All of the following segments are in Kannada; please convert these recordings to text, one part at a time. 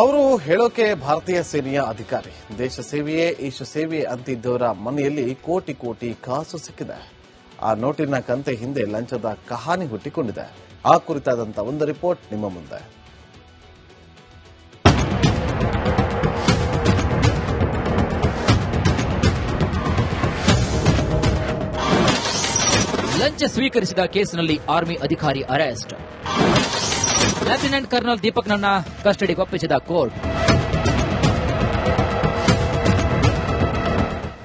ಅವರು ಹೇಳೋಕೆ ಭಾರತೀಯ ಸೇನೆಯ ಅಧಿಕಾರಿ. ದೇಶ ಸೇವೆಯೇ ಈಶ ಸೇವೆ ಅಂತಿದ್ದವರ ಮನೆಯಲ್ಲಿ ಕೋಟಿ ಕೋಟಿ ಕಾಸು ಸಿಕ್ಕಿದೆ. ಆ ನೋಟಿನ ಕಂತೆ ಹಿಂದೆ ಲಂಚದ ಕಹಾನಿ ಹುಟ್ಟಿಕೊಂಡಿದೆ. ಆ ಕುರಿತಾದಂತ ಒಂದು ರಿಪೋರ್ಟ್ ನಿಮ್ಮ ಮುಂದೆ. ಲಂಚ ಸ್ವೀಕರಿಸಿದ ಕೇಸಿನಲ್ಲಿ ಆರ್ಮಿ ಅಧಿಕಾರಿ ಅರೆಸ್ಟ್. ಲೆಫ್ಟಿನೆಂಟ್ ಕರ್ನಲ್ ದೀಪಕ್ಣ್ಣನ ಕಸ್ಟಡಿಗೆ ಒಪ್ಪಿಸಿದ ಕೋರ್ಟ್.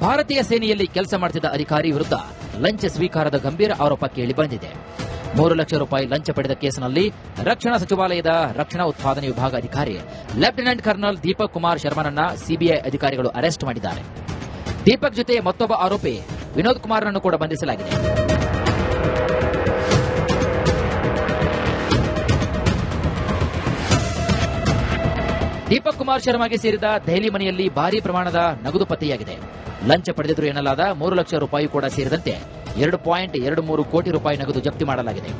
ಭಾರತೀಯ ಸೇನೆಯಲ್ಲಿ ಕೆಲಸ ಮಾಡುತ್ತಿದ್ದ ಅಧಿಕಾರಿ ವಿರುದ್ಧ ಲಂಚ ಸ್ವೀಕಾರದ ಗಂಭೀರ ಆರೋಪ ಕೇಳಿ ಬಂದಿದೆ. ಮೂರು ಲಕ್ಷ ರೂಪಾಯಿ ಲಂಚ ಪಡೆದ ಕೇಸಿನಲ್ಲಿ ರಕ್ಷಣಾ ಸಚಿವಾಲಯದ ರಕ್ಷಣಾ ಉತ್ಪಾದನೆ ವಿಭಾಗ ಅಧಿಕಾರಿ ಲೆಫ್ಟಿನೆಂಟ್ ಕರ್ನಲ್ ದೀಪಕ್ ಕುಮಾರ್ ಶರ್ಮನನ್ನ ಸಿಬಿಐ ಅಧಿಕಾರಿಗಳು ಅರೆಸ್ಟ್ ಮಾಡಿದ್ದಾರೆ. ದೀಪಕ್ ಜೊತೆ ಮತ್ತೊಬ್ಬ ಆರೋಪಿ ವಿನೋದ್ ಕುಮಾರ್ನನ್ನು ಕೂಡ ಬಂಧಿಸಲಾಗಿದೆ. ದೀಪಕ್ ಕುಮಾರ್ ಶರ್ಮಾಗೆ ಸೇರಿದ ದೆಹಲಿ ಮನೆಯಲ್ಲಿ ಭಾರಿ ಪ್ರಮಾಣದ ನಗದು ಪತ್ತೆಯಾಗಿದೆ. ಲಂಚ ಪಡೆದಿದ್ರು ಎನ್ನಲಾದ ಮೂರು ಲಕ್ಷ ರೂಪಾಯಿ ಕೂಡ ಸೇರಿದಂತೆ ಎರಡು ಪಾಯಿಂಟ್ ಎರಡು ಮೂರು ಕೋಟಿ ರೂಪಾಯಿ ನಗದು ಜಪ್ತಿ ಮಾಡಲಾಗಿದೆ.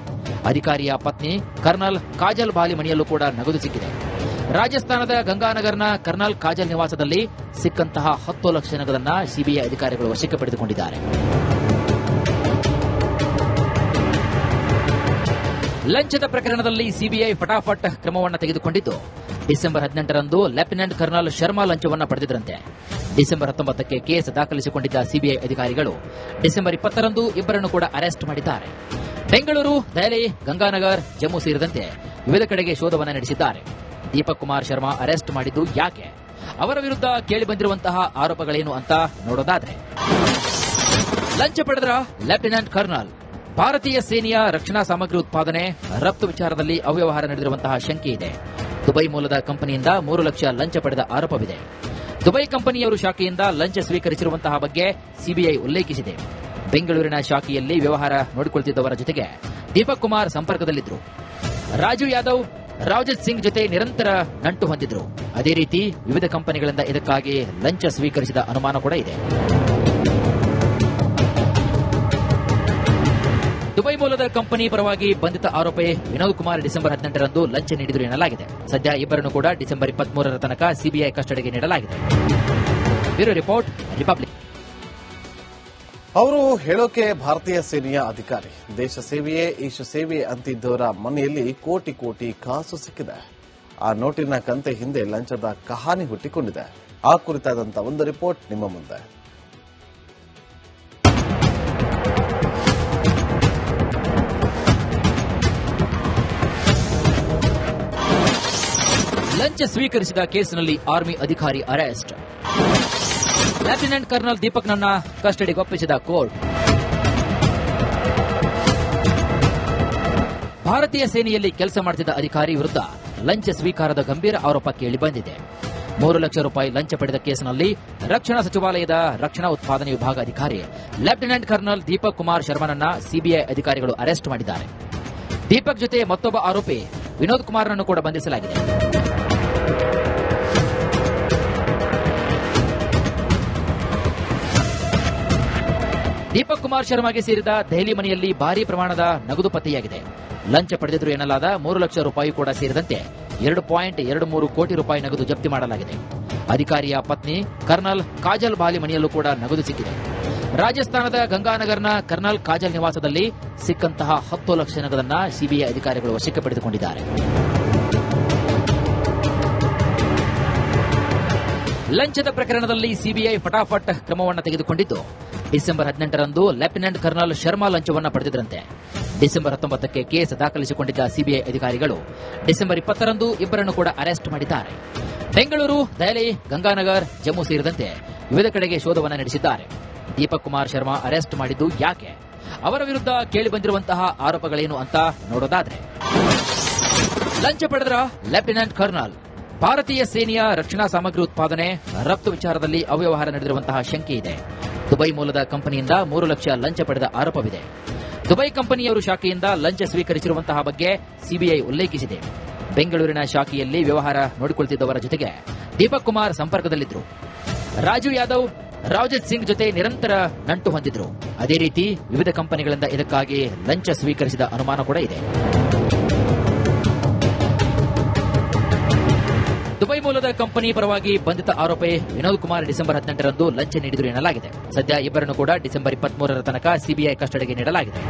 ಅಧಿಕಾರಿಯ ಪತ್ನಿ ಕರ್ನಲ್ ಕಾಜಲ್ ಬಾಲಿ ಮನೆಯಲ್ಲೂ ಕೂಡ ನಗದು ಸಿಕ್ಕಿದೆ. ರಾಜಸ್ಥಾನದ ಗಂಗಾನಗರ್ನ ಕರ್ನಲ್ ಕಾಜಲ್ ನಿವಾಸದಲ್ಲಿ ಸಿಕ್ಕಂತಹ ಹತ್ತು ಲಕ್ಷ ನಗದನ್ನ ಸಿಬಿಐ ಅಧಿಕಾರಿಗಳು ವಶಕ್ಕೆ ಪಡೆದುಕೊಂಡಿದ್ದಾರೆ. ಲಂಚದ ಪ್ರಕರಣದಲ್ಲಿ ಸಿಬಿಐ ಫಟಾಫಟ್ ಕ್ರಮವನ್ನು ತೆಗೆದುಕೊಂಡಿದ್ದು ಡಿಸೆಂಬರ್ ಹದಿನೆಂಟರಂದು ಲೆಫ್ಟಿನೆಂಟ್ ಕರ್ನಲ್ ಶರ್ಮಾ ಲಂಚವನ್ನು ಪಡೆದಿದ್ರಂತೆ. ಡಿಸೆಂಬರ್ ಹತ್ತೊಂಬತ್ತಕ್ಕೆ ಕೇಸ್ ದಾಖಲಿಸಿಕೊಂಡಿದ್ದ ಸಿಬಿಐ ಅಧಿಕಾರಿಗಳು ಡಿಸೆಂಬರ್ ಇಪ್ಪತ್ತರಂದು ಇಬ್ಬರನ್ನು ಕೂಡ ಅರೆಸ್ಟ್ ಮಾಡಿದ್ದಾರೆ. ಬೆಂಗಳೂರು, ದೆಹಲಿ, ಗಂಗಾನಗರ್, ಜಮ್ಮು ಸೇರಿದಂತೆ ವಿವಿಧ ಕಡೆಗೆ ಶೋಧವನ್ನು ನಡೆಸಿದ್ದಾರೆ. ದೀಪಕ್ ಕುಮಾರ್ ಶರ್ಮಾ ಅರೆಸ್ಟ್ ಮಾಡಿದ್ದು ಯಾಕೆ? ಅವರ ವಿರುದ್ಧ ಕೇಳಿಬಂದಿರುವಂತಹ ಆರೋಪಗಳೇನು ಅಂತ ನೋಡೋದಾದ್ರೆ, ಲಂಚ ಪಡೆದ್ರ ಲೆಫ್ಟಿನೆಂಟ್ ಕರ್ನಲ್, ಭಾರತೀಯ ಸೇನೆಯ ರಕ್ಷಣಾ ಸಾಮಗ್ರಿ ಉತ್ಪಾದನೆ, ರಫ್ತು ವಿಚಾರದಲ್ಲಿ ಅವ್ಯವಹಾರ ನಡೆದಿರುವಂತಹ ಶಂಕೆ ಇದೆ. ದುಬೈ ಮೂಲದ ಕಂಪನಿಯಿಂದ ಮೂರು ಲಕ್ಷ ಲಂಚ ಪಡೆದ ಆರೋಪವಿದೆ. ದುಬೈ ಕಂಪನಿಯವರು ಶಾಖೆಯಿಂದ ಲಂಚ ಸ್ವೀಕರಿಸಿರುವಂತಹ ಬಗ್ಗೆ ಸಿಬಿಐ ಉಲ್ಲೇಖಿಸಿದೆ. ಬೆಂಗಳೂರಿನ ಶಾಖೆಯಲ್ಲಿ ವ್ಯವಹಾರ ನೋಡಿಕೊಳ್ತಿದ್ದವರ ಜೊತೆಗೆ ದೀಪಕ್ ಕುಮಾರ್ ಸಂಪರ್ಕದಲ್ಲಿದ್ದರು. ರಾಜು ಯಾದವ್ ರಾಜತ್ ಸಿಂಗ್ ಜೊತೆ ನಿರಂತರ ನಂಟು ಹೊಂದಿದ್ರು. ಅದೇ ರೀತಿ ವಿವಿಧ ಕಂಪನಿಗಳಿಂದ ಇದಕ್ಕಾಗಿ ಲಂಚ ಸ್ವೀಕರಿಸಿದ ಅನುಮಾನ ಕೂಡ ಇದೆ. ದುಬೈ ಮೂಲದ ಕಂಪನಿ ಪರವಾಗಿ ಬಂಧಿತ ಆರೋಪಿ ವಿನೋದ್ ಕುಮಾರ್ ಡಿಸೆಂಬರ್ ಹದಿನೆಂಟರಂದು ಲಂಚ ನೀಡಿದರು ಎನ್ನಲಾಗಿದೆ. ಸದ್ಯ ಇಬ್ಬರನ್ನು ಕೂಡ ಡಿಸೆಂಬರ್ ಇಪ್ಪತ್ಮೂರರ ತನಕ ಸಿಬಿಐ ಕಸ್ಟಡಿಗೆ ನೀಡಲಾಗಿದೆ. Bureau report, republic. ಅವರು ಹೇಳೋಕೆ ಭಾರತೀಯ ಸೇನೆಯ ಅಧಿಕಾರಿ. ದೇಶ ಸೇವೆಯೇ ಈಶ ಸೇವೆಯೇ ಅಂತಿದ್ದವರ ಮನೆಯಲ್ಲಿ ಕೋಟಿ ಕೋಟಿ ಕಾಸು ಸಿಕ್ಕಿದೆ. ಆ ನೋಟಿನ ಕಂತೆ ಹಿಂದೆ ಲಂಚದ ಕಹಾನಿ ಹುಟ್ಟಿಕೊಂಡಿದೆ. ಆ ಕುರಿತಾದಂತಹ ಒಂದು ರಿಪೋರ್ಟ್ ನಿಮ್ಮ ಮುಂದೆ. ಲಂಚ ಸ್ವೀಕರಿಸಿದ ಕೇಸಿನಲ್ಲಿ ಆರ್ಮಿ ಅಧಿಕಾರಿ ಅರೆಸ್ಟ್. ಲೆಫ್ಟಿನೆಂಟ್ ಕರ್ನಲ್ ದೀಪಕ್ನನ್ನ ಕಸ್ಟಡಿಗೊಪ್ಪಿಸಿದ ಕೋರ್ಟ್. ಭಾರತೀಯ ಸೇನೆಯಲ್ಲಿ ಕೆಲಸ ಮಾಡುತ್ತಿದ್ದ ಅಧಿಕಾರಿ ವಿರುದ್ಧ ಲಂಚ ಸ್ವೀಕಾರದ ಗಂಭೀರ ಆರೋಪ ಕೇಳಿ ಬಂದಿದೆ. ಮೂರು ಲಕ್ಷ ರೂಪಾಯಿ ಲಂಚ ಪಡೆದ ಕೇಸಿನಲ್ಲಿ ರಕ್ಷಣಾ ಸಚಿವಾಲಯದ ರಕ್ಷಣಾ ಉತ್ಪಾದನೆ ವಿಭಾಗ ಅಧಿಕಾರಿ ಲೆಫ್ಟಿನೆಂಟ್ ಕರ್ನಲ್ ದೀಪಕ್ ಕುಮಾರ್ ಶರ್ಮನನ್ನ ಸಿಬಿಐ ಅಧಿಕಾರಿಗಳು ಅರೆಸ್ಟ್ ಮಾಡಿದ್ದಾರೆ. ದೀಪಕ್ ಜೊತೆ ಮತ್ತೊಬ್ಬ ಆರೋಪಿ ವಿನೋದ್ ಕುಮಾರ್ನನ್ನು ಕೂಡ ಬಂಧಿಸಲಾಗಿದೆ. ದೀಪಕ್ ಕುಮಾರ್ ಶರ್ಮಾಗೆ ಸೇರಿದ ದೆಹಲಿ ಮನೆಯಲ್ಲಿ ಭಾರೀ ಪ್ರಮಾಣದ ನಗದು ಪತ್ತೆಯಾಗಿದೆ. ಲಂಚ ಪಡೆದಿದ್ರು ಎನ್ನಲಾದ ಮೂರು ಲಕ್ಷ ರೂಪಾಯಿ ಕೂಡ ಸೇರಿದಂತೆ ಎರಡು ಪಾಯಿಂಟ್ ಎರಡು ಮೂರು ಕೋಟಿ ರೂಪಾಯಿ ನಗದು ಜಪ್ತಿ ಮಾಡಲಾಗಿದೆ. ಅಧಿಕಾರಿಯ ಪತ್ನಿ ಕರ್ನಲ್ ಕಾಜಲ್ ಬಾಲಿ ಮನೆಯಲ್ಲೂ ಕೂಡ ನಗದು ಸಿಕ್ಕಿದೆ. ರಾಜಸ್ಥಾನದ ಗಂಗಾನಗರ್ನ ಕರ್ನಲ್ ಕಾಜಲ್ ನಿವಾಸದಲ್ಲಿ ಸಿಕ್ಕಂತಹ ಹತ್ತು ಲಕ್ಷ ನಗದನ್ನ ಸಿಬಿಐ ಅಧಿಕಾರಿಗಳು ವಶಕ್ಕೆ ಪಡೆದುಕೊಂಡಿದ್ದಾರೆ. ಲಂಚದ ಪ್ರಕರಣದಲ್ಲಿ ಸಿಬಿಐ ಫಟಾಫಟ್ ಕ್ರಮವನ್ನು ತೆಗೆದುಕೊಂಡಿದ್ದು, ಡಿಸೆಂಬರ್ ಹದಿನೆಂಟರಂದು ಲೆಫ್ಟಿನೆಂಟ್ ಕರ್ನಲ್ ಶರ್ಮಾ ಲಂಚವನ್ನು ಪಡೆದಿದ್ರಂತೆ. ಡಿಸೆಂಬರ್ ಹತ್ತೊಂಬತ್ತಕ್ಕೆ ಕೇಸ್ ದಾಖಲಿಸಿಕೊಂಡಿದ್ದ ಸಿಬಿಐ ಅಧಿಕಾರಿಗಳು ಡಿಸೆಂಬರ್ ಇಪ್ಪತ್ತರಂದು ಇಬ್ಬರನ್ನು ಕೂಡ ಅರೆಸ್ಟ್ ಮಾಡಿದ್ದಾರೆ. ಬೆಂಗಳೂರು, ದೆಹಲಿ, ಗಂಗಾನಗರ್, ಜಮ್ಮು ಸೇರಿದಂತೆ ವಿವಿಧ ಕಡೆಗೆ ಶೋಧವನ್ನು ನಡೆಸಿದ್ದಾರೆ. ದೀಪಕ್ ಕುಮಾರ್ ಶರ್ಮಾ ಅರೆಸ್ಟ್ ಮಾಡಿದ್ದು ಯಾಕೆ? ಅವರ ವಿರುದ್ಧ ಕೇಳಿಬಂದಿರುವಂತಹ ಆರೋಪಗಳೇನು ಅಂತ ನೋಡೋದಾದ್ರೆ, ಲಂಚ ಪಡೆದ್ರ ಲೆಫ್ಟಿನೆಂಟ್ ಕರ್ನಲ್ ಭಾರತೀಯ ಸೇನೆಯ ರಕ್ಷಣಾ ಸಾಮಗ್ರಿ ಉತ್ಪಾದನೆ, ರಫ್ತು ವಿಚಾರದಲ್ಲಿ ಅವ್ಯವಹಾರ ನಡೆದಿರುವಂತಹ ಶಂಕೆ ಇದೆ. ದುಬೈ ಮೂಲದ ಕಂಪನಿಯಿಂದ ಮೂರು ಲಕ್ಷ ಲಂಚ ಪಡೆದ ಆರೋಪವಿದೆ. ದುಬೈ ಕಂಪನಿಯವರು ಶಾಖೆಯಿಂದ ಲಂಚ ಸ್ವೀಕರಿಸಿರುವಂತಹ ಬಗ್ಗೆ ಸಿಬಿಐ ಉಲ್ಲೇಖಿಸಿದೆ. ಬೆಂಗಳೂರಿನ ಶಾಖೆಯಲ್ಲಿ ವ್ಯವಹಾರ ನೋಡಿಕೊಳ್ತಿದ್ದವರ ಜೊತೆಗೆ ದೀಪಕ್ ಕುಮಾರ್ ಸಂಪರ್ಕದಲ್ಲಿದ್ದರು. ರಾಜು ಯಾದವ್ ರಾಜತ್ ಸಿಂಗ್ ಜೊತೆ ನಿರಂತರ ನಂಟು ಹೊಂದಿದ್ರು. ಅದೇ ರೀತಿ ವಿವಿಧ ಕಂಪನಿಗಳಿಂದ ಇದಕ್ಕಾಗಿ ಲಂಚ ಸ್ವೀಕರಿಸಿದ ಅನುಮಾನ ಕೂಡ ಇದೆ. ದುಬೈ ಮೂಲದ ಕಂಪನಿ ಪರವಾಗಿ ಬಂಧಿತ ಆರೋಪಿ ವಿನೋದ್ ಕುಮಾರ್ ಡಿಸೆಂಬರ್ ಹದಿನೆಂಟರಂದು ಲಂಚ ನೀಡಿದರು ಎನ್ನಲಾಗಿದೆ. ಸದ್ಯ ಇಬ್ಬರನ್ನು ಕೂಡ ಡಿಸೆಂಬರ್ ಇಪ್ಪತ್ಮೂರರ ತನಕ ಸಿಬಿಐ ಕಸ್ಟಡಿಗೆ ನೀಡಲಾಗಿದೆ.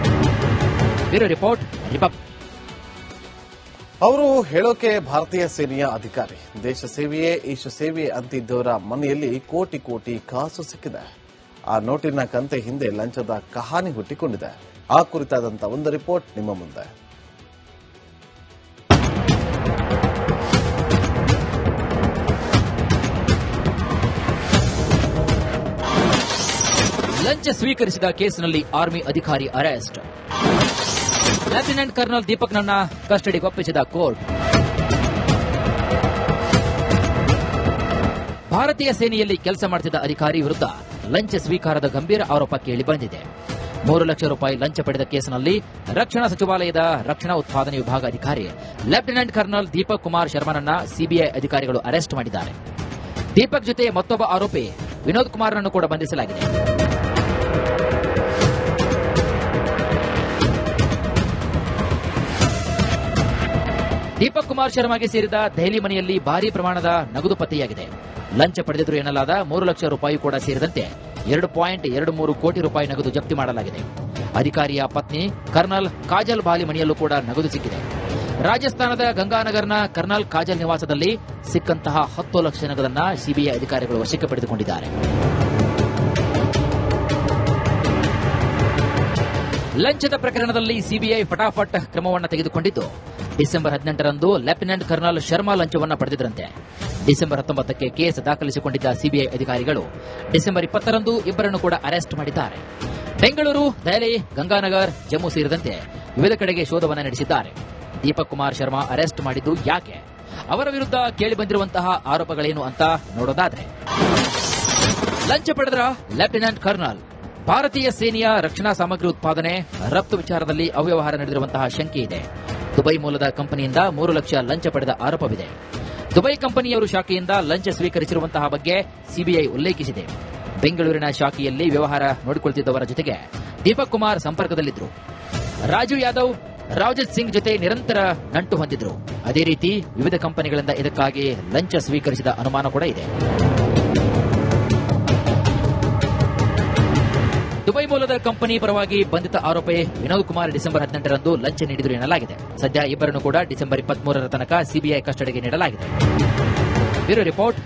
ರಿಪೋರ್ಟ್ ಅವರು ಹೇಳೋಕೆ ಭಾರತೀಯ ಸೇನೆಯ ಅಧಿಕಾರಿ. ದೇಶ ಸೇವೆಯೇ ಈಶ ಸೇವೆಯೇ ಅಂತಿದ್ದವರ ಮನೆಯಲ್ಲಿ ಕೋಟಿ ಕೋಟಿ ಕಾಸು ಸಿಕ್ಕಿದೆ. ಆ ನೋಟಿನ ಕಂತೆ ಹಿಂದೆ ಲಂಚದ ಕಹಾನಿ ಹುಟ್ಟಿಕೊಂಡಿದೆ. ಆ ಕುರಿತಾದಂತಹ ಒಂದು ರಿಪೋರ್ಟ್ ನಿಮ್ಮ ಮುಂದೆ. ಲಂಚ ಸ್ವೀಕರಿಸಿದ ಕೇಸಿನಲ್ಲಿ ಆರ್ಮಿ ಅಧಿಕಾರಿ ಅರೆಸ್ಟ್. ಲೆಫ್ಟಿನೆಂಟ್ ಕರ್ನಲ್ ದೀಪಕ್ಣ್ಣನ ಕಸ್ಟಡಿಗೆ ಒಪ್ಪಿಸಿದ ಕೋರ್ಟ್. ಭಾರತೀಯ ಸೇನೆಯಲ್ಲಿ ಕೆಲಸ ಮಾಡುತ್ತಿದ್ದ ಅಧಿಕಾರಿ ವಿರುದ್ಧ ಲಂಚ ಸ್ವೀಕಾರದ ಗಂಭೀರ ಆರೋಪ ಕೇಳಿ ಬಂದಿದೆ. ಮೂರು ಲಕ್ಷ ರೂಪಾಯಿ ಲಂಚ ಪಡೆದ ಕೇಸಿನಲ್ಲಿ ರಕ್ಷಣಾ ಸಚಿವಾಲಯದ ರಕ್ಷಣಾ ಉತ್ಪಾದನೆ ವಿಭಾಗ ಅಧಿಕಾರಿ ಲೆಫ್ಟಿನೆಂಟ್ ಕರ್ನಲ್ ದೀಪಕ್ ಕುಮಾರ್ ಶರ್ಮನನ್ನ ಸಿಬಿಐ ಅಧಿಕಾರಿಗಳು ಅರೆಸ್ಟ್ ಮಾಡಿದ್ದಾರೆ. ದೀಪಕ್ ಜೊತೆ ಮತ್ತೊಬ್ಬ ಆರೋಪಿ ವಿನೋದ್ ಕುಮಾರ್ನನ್ನು ಕೂಡ ಬಂಧಿಸಲಾಗಿದೆ. ದೀಪಕ್ ಕುಮಾರ್ ಶರ್ಮಾಗೆ ಸೇರಿದ ದೆಹಲಿ ಮನೆಯಲ್ಲಿ ಭಾರಿ ಪ್ರಮಾಣದ ನಗದು ಪತ್ತೆಯಾಗಿದೆ. ಲಂಚ ಪಡೆದಿದ್ರು ಎನ್ನಲಾದ ಮೂರು ಲಕ್ಷ ರೂಪಾಯಿ ಕೂಡ ಸೇರಿದಂತೆ ಎರಡು ಪಾಯಿಂಟ್ ಎರಡು ಮೂರು ಕೋಟಿ ರೂಪಾಯಿ ನಗದು ಜಪ್ತಿ ಮಾಡಲಾಗಿದೆ. ಅಧಿಕಾರಿಯ ಪತ್ನಿ ಕರ್ನಲ್ ಕಾಜಲ್ ಬಾಲಿ ಮನೆಯಲ್ಲೂ ಕೂಡ ನಗದು ಸಿಕ್ಕಿದೆ. ರಾಜಸ್ಥಾನದ ಗಂಗಾನಗರ್ನ ಕರ್ನಲ್ ಕಾಜಲ್ ನಿವಾಸದಲ್ಲಿ ಸಿಕ್ಕಂತಹ ಹತ್ತು ಲಕ್ಷ ನಗದನ್ನ ಸಿಬಿಐ ಅಧಿಕಾರಿಗಳು ವಶಕ್ಕೆ ಪಡೆದುಕೊಂಡಿದ್ದಾರೆ. ಲಂಚದ ಪ್ರಕರಣದಲ್ಲಿ ಸಿಬಿಐ ಫಟಾಫಟ್ ಕ್ರಮವನ್ನು ತೆಗೆದುಕೊಂಡಿದ್ದು ಡಿಸೆಂಬರ್ ಹದಿನೆಂಟರಂದು ಲೆಫ್ಟಿನೆಂಟ್ ಕರ್ನಲ್ ಶರ್ಮಾ ಲಂಚವನ್ನು ಪಡೆದಿದ್ರಂತೆ. ಡಿಸೆಂಬರ್ ಹತ್ತೊಂಬತ್ತಕ್ಕೆ ಕೇಸ್ ದಾಖಲಿಸಿಕೊಂಡಿದ್ದ ಸಿಬಿಐ ಅಧಿಕಾರಿಗಳು ಡಿಸೆಂಬರ್ ಇಪ್ಪತ್ತರಂದು ಇಬ್ಬರನ್ನು ಕೂಡ ಅರೆಸ್ಟ್ ಮಾಡಿದ್ದಾರೆ. ಬೆಂಗಳೂರು, ದೆಹಲಿ, ಗಂಗಾನಗರ್, ಜಮ್ಮು ಸೇರಿದಂತೆ ವಿವಿಧ ಕಡೆಗೆ ಶೋಧವನ್ನು ನಡೆಸಿದ್ದಾರೆ. ದೀಪಕ್ ಕುಮಾರ್ ಶರ್ಮಾ ಅರೆಸ್ಟ್ ಮಾಡಿದ್ದು ಯಾಕೆ? ಅವರ ವಿರುದ್ಧ ಕೇಳಿಬಂದಿರುವಂತಹ ಆರೋಪಗಳೇನು ಅಂತ ನೋಡೋದಾದ್ರೆ, ಲಂಚ ಪಡೆದ ಲೆಫ್ಟಿನೆಂಟ್ ಕರ್ನಲ್, ಭಾರತೀಯ ಸೇನೆಯ ರಕ್ಷಣಾ ಸಾಮಗ್ರಿ ಉತ್ಪಾದನೆ, ರಫ್ತು ವಿಚಾರದಲ್ಲಿ ಅವ್ಯವಹಾರ ನಡೆದಿರುವಂತಹ ಶಂಕೆ ಇದೆ. ದುಬೈ ಮೂಲದ ಕಂಪನಿಯಿಂದ ಮೂರು ಲಕ್ಷ ಲಂಚ ಪಡೆದ ಆರೋಪವಿದೆ. ದುಬೈ ಕಂಪನಿಯವರು ಶಾಖೆಯಿಂದ ಲಂಚ ಸ್ವೀಕರಿಸಿರುವಂತಹ ಬಗ್ಗೆ ಸಿಬಿಐ ಉಲ್ಲೇಖಿಸಿದೆ. ಬೆಂಗಳೂರಿನ ಶಾಖೆಯಲ್ಲಿ ವ್ಯವಹಾರ ನೋಡಿಕೊಳ್ತಿದ್ದವರ ಜೊತೆಗೆ ದೀಪಕ್ ಕುಮಾರ್ ಸಂಪರ್ಕದಲ್ಲಿದ್ದರು. ರಾಜು ಯಾದವ್ ರಾಜತ್ ಸಿಂಗ್ ಜೊತೆ ನಿರಂತರ ನಂಟು ಹೊಂದಿದ್ರು. ಅದೇ ರೀತಿ ವಿವಿಧ ಕಂಪನಿಗಳಿಂದ ಇದಕ್ಕಾಗಿ ಲಂಚ ಸ್ವೀಕರಿಸಿದ ಅನುಮಾನ ಕೂಡ ಇದೆ. ದುಬೈ ಮೂಲದ ಕಂಪನಿ ಪರವಾಗಿ ಬಂಧಿತ ಆರೋಪಿ ವಿನೋದ್ ಕುಮಾರ್ ಡಿಸೆಂಬರ್ ಹದಿನೆಂಟರಂದು ಲಂಚ ನೀಡಿದರು ಎನ್ನಲಾಗಿದೆ. ಸದ್ಯ ಇಬ್ಬರನ್ನು ಕೂಡ ಡಿಸೆಂಬರ್ ಇಪ್ಪತ್ಮೂರರ ತನಕ ಸಿಬಿಐ ಕಸ್ಟಡಿಗೆ ನೀಡಲಾಗಿದೆ. Bureau report